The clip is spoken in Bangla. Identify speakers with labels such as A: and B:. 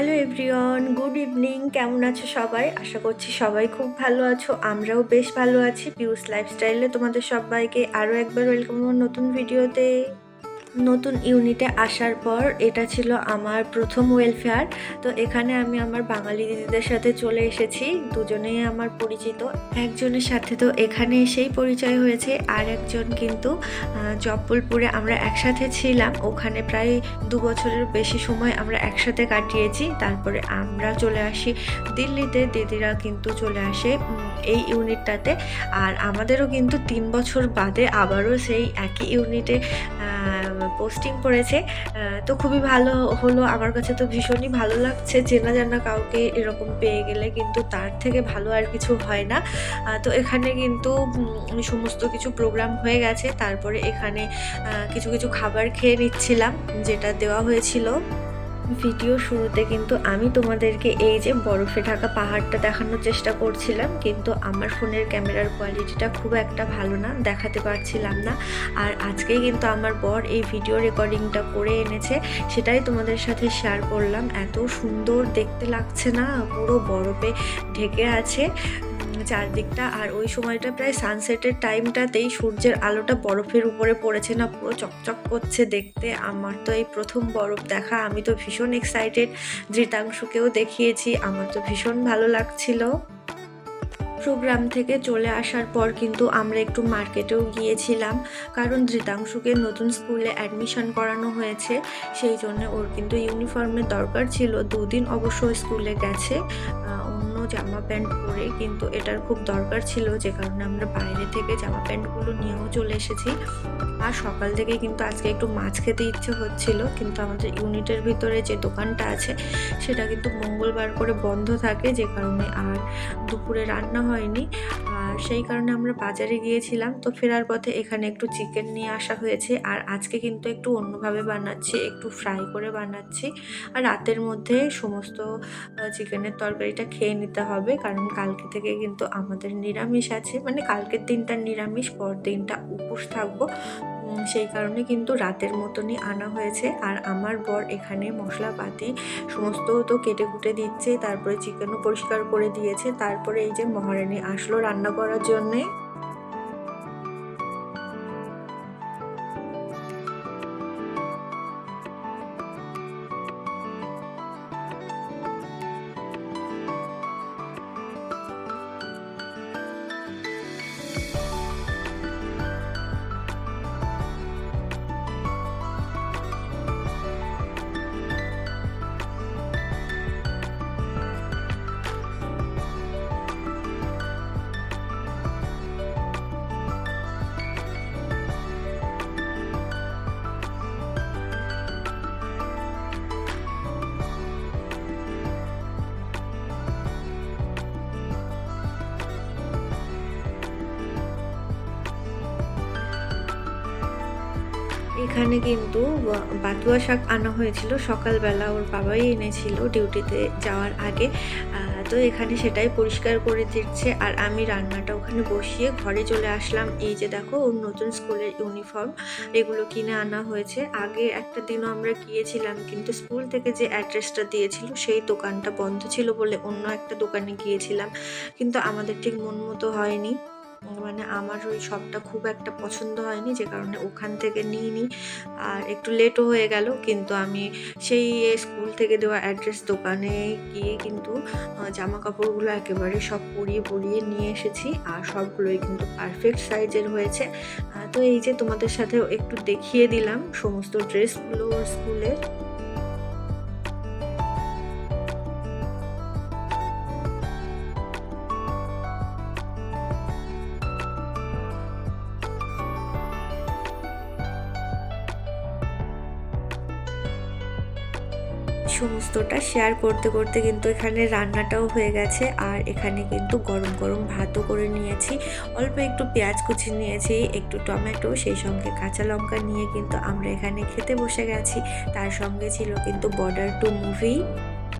A: হ্যালো এভরিওয়ান গুড ইভিনিং কেমন আছো সবাই? আশা করছি সবাই খুব ভালো আছো। আমরাও বেশ ভালো আছি। পিউস লাইফস্টাইলে তোমাদের সবাইকে আরও একবার ওয়েলকাম নতুন ভিডিওতে নতুন ইউনিটে আসার পর এটা ছিল আমার প্রথম ওয়েলফেয়ার তো এখানে আমি আমার বাঙালি দিদিদের সাথে চলে এসেছি, দুজনেই আমার পরিচিত। একজনের সাথে তো এখানে এসেই পরিচয় হয়েছে, আর একজন কিন্তু জব্বলপুরে আমরা একসাথে ছিলাম। ওখানে প্রায় দু বছরের বেশি সময় আমরা একসাথে কাটিয়েছি। তারপরে আমরা চলে আসি দিল্লিতে, দিদিরা কিন্তু চলে আসে এই ইউনিটটাতে। আর আমাদেরও কিন্তু তিন বছর বাদে আবারও সেই একই ইউনিটে পোস্টিং করেছে। তো খুবই ভালো হলো। আমার কাছে তো ভীষণই ভালো লাগছে। চেনা জানা কাউকে এরকম পেয়ে গেলে কিন্তু তার থেকে ভালো আর কিছু হয় না। তো এখানে কিন্তু সমস্ত কিছু প্রোগ্রাম হয়ে গেছে। তারপরে এখানে কিছু কিছু খাবার খেয়ে নিচ্ছিলাম, যেটা দেওয়া হয়েছিল। ভিডিও শুরুতে কিন্তু আমি তোমাদেরকে এই যে বরফে ঢাকা পাহাড়টা দেখানোর চেষ্টা করছিলাম, কিন্তু আমার ফোনের ক্যামেরার কোয়ালিটিটা খুব একটা ভালো না, দেখাতে পারছিলাম না। আর আজকেই কিন্তু আমার বর এই ভিডিও রেকর্ডিংটা করে এনেছে, সেটাই তোমাদের সাথে শেয়ার করলাম। এত সুন্দর দেখতে লাগছে না, পুরো বরফে ঢেকে আছে। চারদিকটা আর ওই সময়টা প্রায় সানসেটের টাইমটাতেই সূর্যের আলোটা বরফের উপরে পড়েছে না, পুরো চকচক করছে দেখতে। আমার তো এই প্রথম বরফ দেখা, আমি তো ভীষণ এক্সাইটেড ধৃতাংশুকেও দেখিয়েছি, আমার তো ভীষণ ভালো লাগছিল। প্রোগ্রাম থেকে চলে আসার পর কিন্তু আমরা একটু মার্কেটেও গিয়েছিলাম, কারণ ধৃতাংশুকে নতুন স্কুলে অ্যাডমিশন করানো হয়েছে। সেই জন্য ওর কিন্তু ইউনিফর্মের দরকার ছিল। দুদিন অবশ্য স্কুলে গেছে। জামা প্যান্ট পরে কিন্তু এটার খুব দরকার ছিল যে কারণে আমরা বাইরে থেকে জামা প্যান্টগুলো নিয়েও চলে এসেছি। আর সকাল থেকে কিন্তু আজকে একটু মাছ খেতে ইচ্ছে হচ্ছিল, কিন্তু আমাদের ইউনিটের ভিতরে যে দোকানটা আছে, সেটা কিন্তু মঙ্গলবার করে বন্ধ থাকে, যে কারণে আর দুপুরে রান্না হয়নি। সেই কারণে আমরা বাজারে গিয়েছিলাম। তো ফেরার পথে এখানে একটু চিকেন নিয়ে আসা হয়েছে। আর আজকে কিন্তু একটু অন্যভাবে বানাচ্ছি, একটু ফ্রাই করে বানাচ্ছি। আর রাতের মধ্যে সমস্ত চিকেনের তরকারিটা খেয়ে নিতে হবে। কারণ কালকে থেকে কিন্তু আমাদের নিরামিষ আছে। মানে কালকের দিনটা নিরামিষ পর দিনটা উপোস থাকব। সেই কারণে কিন্তু রাতের মতনই আনা হয়েছে। আর আমার বর এখানে মশলাপাতি সমস্ত তো কেটে কুটে দিচ্ছে, তারপরে চিকেনও পরিষ্কার করে দিয়েছে। তারপরে এই যে মহারানী আসলো রান্না করার জন্যে। এখানে কিন্তু বাতুয়া শাক আনা হয়েছিল। সকালবেলা ওর বাবাই এনেছিল ডিউটিতে যাওয়ার আগে। তো এখানে সেটাই পরিষ্কার করে দিচ্ছে। আর আমি রান্নাটা ওখানে বসিয়ে ঘরে চলে আসলাম। এই যে দেখো, ওর নতুন স্কুলের ইউনিফর্ম, এগুলো কিনে আনা হয়েছে। আগে একটা দিনও আমরা গিয়েছিলাম, কিন্তু স্কুল থেকে যে অ্যাড্রেসটা দিয়েছিল, সেই দোকানটা বন্ধ ছিল বলে অন্য একটা দোকানে গিয়েছিলাম। কিন্তু আমাদের ঠিক মন মতো হয়নি। মানে আমার ওই শপটা খুব একটা পছন্দ হয়নি, যে কারণে ওখান থেকে নিইনি। আর একটু লেটও হয়ে গেল, কিন্তু আমি সেই স্কুল থেকে দেওয়া অ্যাড্রেস দোকানে গিয়ে কিন্তু জামা কাপড়গুলো একেবারে সব পরিয়ে পরিয়ে নিয়ে এসেছি, আর সবগুলোই কিন্তু পারফেক্ট সাইজের হয়েছে। তো এই যে তোমাদের সাথে একটু দেখিয়ে দিলাম সমস্ত ড্রেসগুলো স্কুলের সমস্তটা শেয়ার করতে করতে কিন্তু এখানে রান্নাটাও হয়ে গেছে। আর এখানে কিন্তু গরম গরম ভাতও করে নিয়েছি। অল্প একটু পেঁয়াজ কুচি নিয়েছি, একটু টমেটো, সেই সঙ্গে কাঁচা লঙ্কা নিয়ে কিন্তু আমরা এখানে খেতে বসে গেছি। তার সঙ্গে ছিল কিন্তু বর্ডার টু মুভি